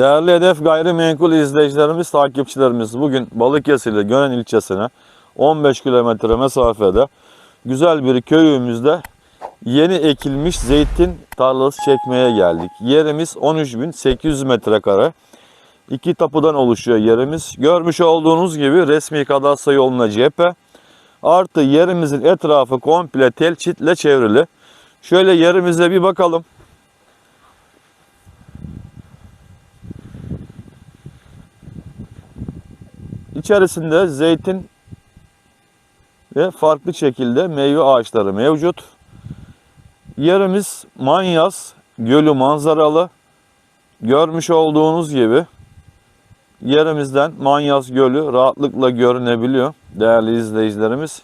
Değerli Hedef Gayrimenkul izleyicilerimiz, takipçilerimiz bugün Balıkesir'de Gönen ilçesine 15 kilometre mesafede güzel bir köyümüzde yeni ekilmiş zeytin tarlası çekmeye geldik. Yerimiz 13.800 metrekare. İki tapudan oluşuyor yerimiz. Görmüş olduğunuz gibi resmi kadastro yoluna cephe. Artı yerimizin etrafı komple tel çitle çevrili. Şöyle yerimize bir bakalım. İçerisinde zeytin ve farklı şekilde meyve ağaçları mevcut. Yerimiz Manyas Gölü manzaralı. Görmüş olduğunuz gibi yerimizden Manyas Gölü rahatlıkla görünebiliyor değerli izleyicilerimiz.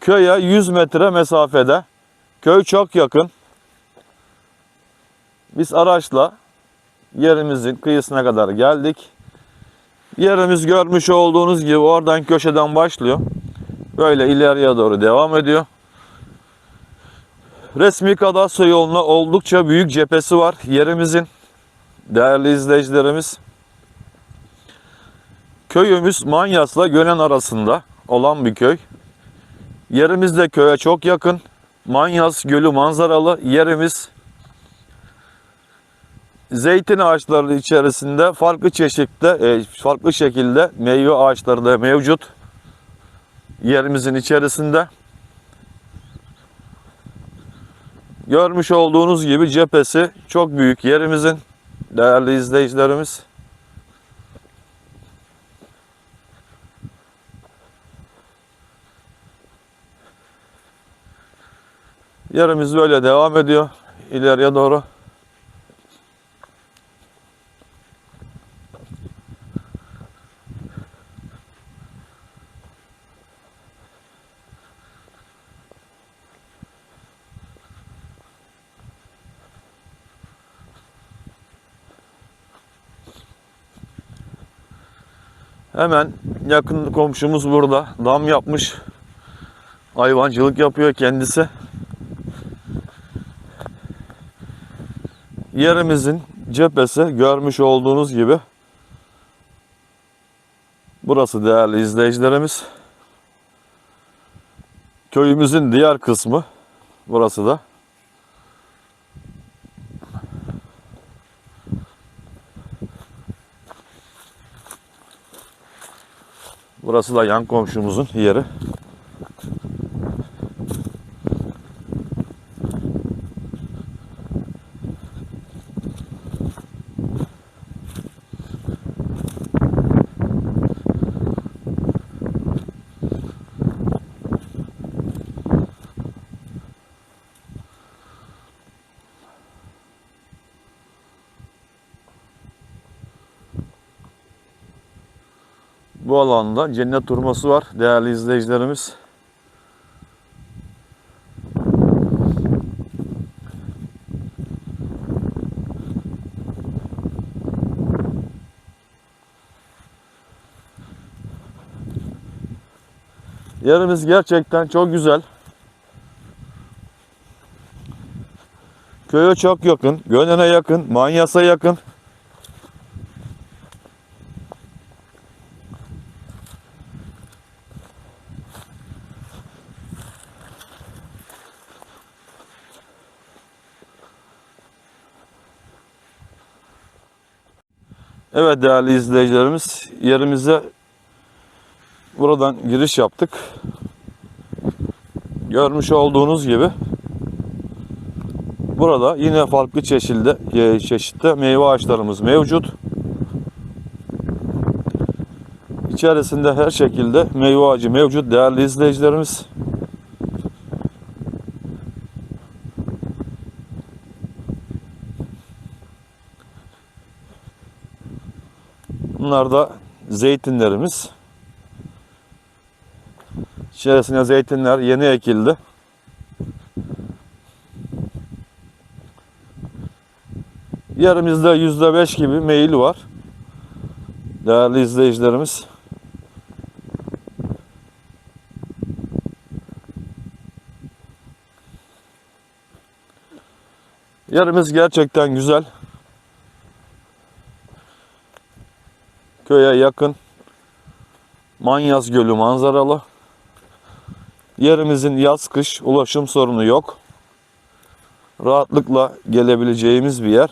Köye 100 metre mesafede. Köy çok yakın. Biz araçla yerimizin kıyısına kadar geldik. Yerimiz görmüş olduğunuz gibi oradan köşeden başlıyor. Böyle ileriye doğru devam ediyor. Resmi kadastro yoluna oldukça büyük cephesi var yerimizin. Değerli izleyicilerimiz. Köyümüz Manyas'la Gönen arasında olan bir köy. Yerimiz de köye çok yakın. Manyas Gölü manzaralı yerimiz. Zeytin ağaçları içerisinde farklı çeşitte, farklı şekilde meyve ağaçları da mevcut. Yerimizin içerisinde. Görmüş olduğunuz gibi cephesi çok büyük yerimizin değerli izleyicilerimiz. Yerimiz böyle devam ediyor ileriye doğru. Hemen yakın komşumuz burada. Dam yapmış. Hayvancılık yapıyor kendisi. Yerimizin cephesi görmüş olduğunuz gibi. Burası değerli izleyicilerimiz. Köyümüzün diğer kısmı. Burası da. Burası da yan komşumuzun yeri. Bu alanda cennet hurması var değerli izleyicilerimiz. Yerimiz gerçekten çok güzel. Köye çok yakın, Gönen'e yakın, Manyas'a yakın. Evet değerli izleyicilerimiz yerimize buradan giriş yaptık. Görmüş olduğunuz gibi burada yine farklı çeşitli e, çeşitte meyve ağaçlarımız mevcut. İçerisinde her şekilde meyve ağacı mevcut değerli izleyicilerimiz. Bunlar da zeytinlerimiz. İçerisine zeytinler yeni ekildi. Yerimizde yüzde beş gibi meyil var. Değerli izleyicilerimiz. Yerimiz gerçekten güzel. Köye yakın. Manyas Gölü manzaralı. Yerimizin yaz kış ulaşım sorunu yok. Rahatlıkla gelebileceğimiz bir yer.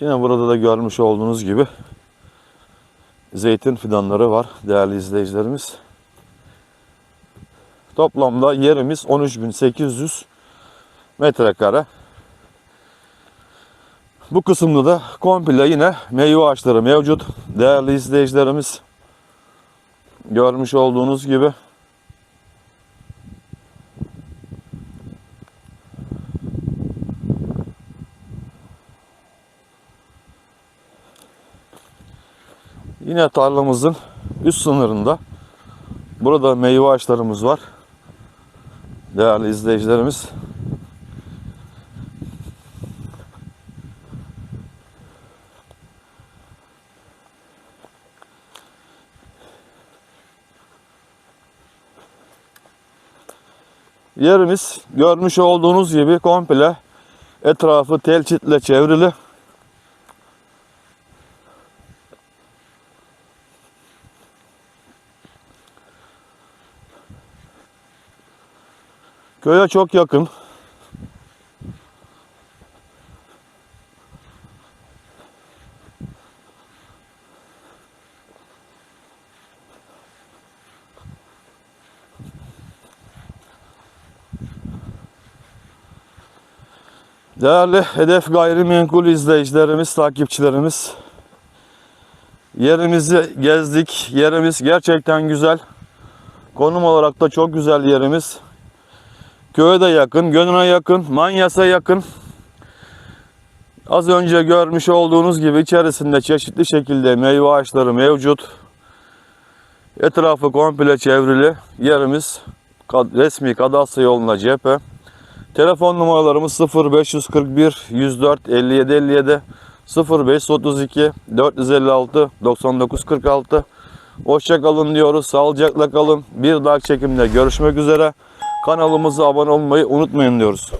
Yine burada da görmüş olduğunuz gibi zeytin fidanları var değerli izleyicilerimiz. Toplamda yerimiz 13.800 metrekare. Bu kısımda da komple yine meyve ağaçları mevcut. Değerli izleyicilerimiz görmüş olduğunuz gibi Yine tarlamızın üst sınırında burada meyve ağaçlarımız var. Değerli izleyicilerimiz. Yerimiz görmüş olduğunuz gibi komple etrafı tel çitle çevrili. Köye çok yakın. Değerli Hedef Gayrimenkul izleyicilerimiz, takipçilerimiz. Yerimizi gezdik. Yerimiz gerçekten güzel. Konum olarak da çok güzel yerimiz. Köye de yakın, Gönül'e yakın, Manyas'a yakın. Az önce görmüş olduğunuz gibi içerisinde çeşitli şekilde meyve ağaçları mevcut. Etrafı komple çevrili. Yerimiz resmi kadastro yoluna cephe. Telefon numaralarımız 0541 104 57 57 0532 456 99 46 Hoşça kalın diyoruz. Sağlıcakla kalın. Bir dahaki çekimde görüşmek üzere. Kanalımıza abone olmayı unutmayın diyoruz.